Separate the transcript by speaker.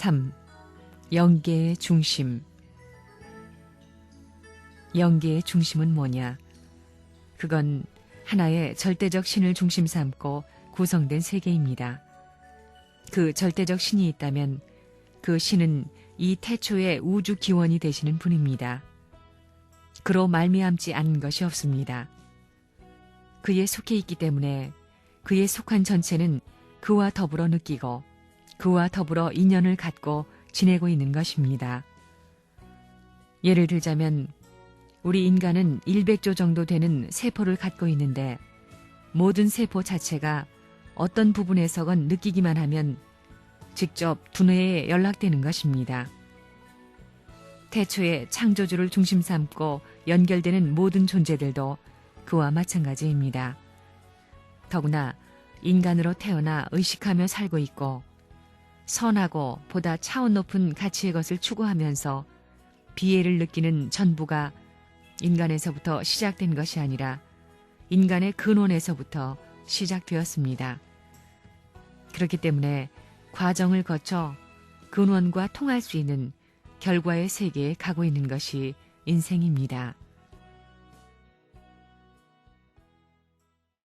Speaker 1: 3. 영계의 중심 영계의 중심은 뭐냐? 그건 하나의 절대적 신을 중심 삼고 구성된 세계입니다. 그 절대적 신이 있다면 그 신은 이 태초의 우주 기원이 되시는 분입니다. 그로 말미암지 않은 것이 없습니다. 그에 속해 있기 때문에 그에 속한 전체는 그와 더불어 느끼고 그와 더불어 인연을 갖고 지내고 있는 것입니다. 예를 들자면 우리 인간은 100조 정도 되는 세포를 갖고 있는데 모든 세포 자체가 어떤 부분에서건 느끼기만 하면 직접 두뇌에 연락되는 것입니다. 태초의 창조주를 중심 삼고 연결되는 모든 존재들도 그와 마찬가지입니다. 더구나 인간으로 태어나 의식하며 살고 있고 선하고 보다 차원 높은 가치의 것을 추구하면서 비애를 느끼는 전부가 인간에서부터 시작된 것이 아니라 인간의 근원에서부터 시작되었습니다. 그렇기 때문에 과정을 거쳐 근원과 통할 수 있는 결과의 세계에 가고 있는 것이 인생입니다.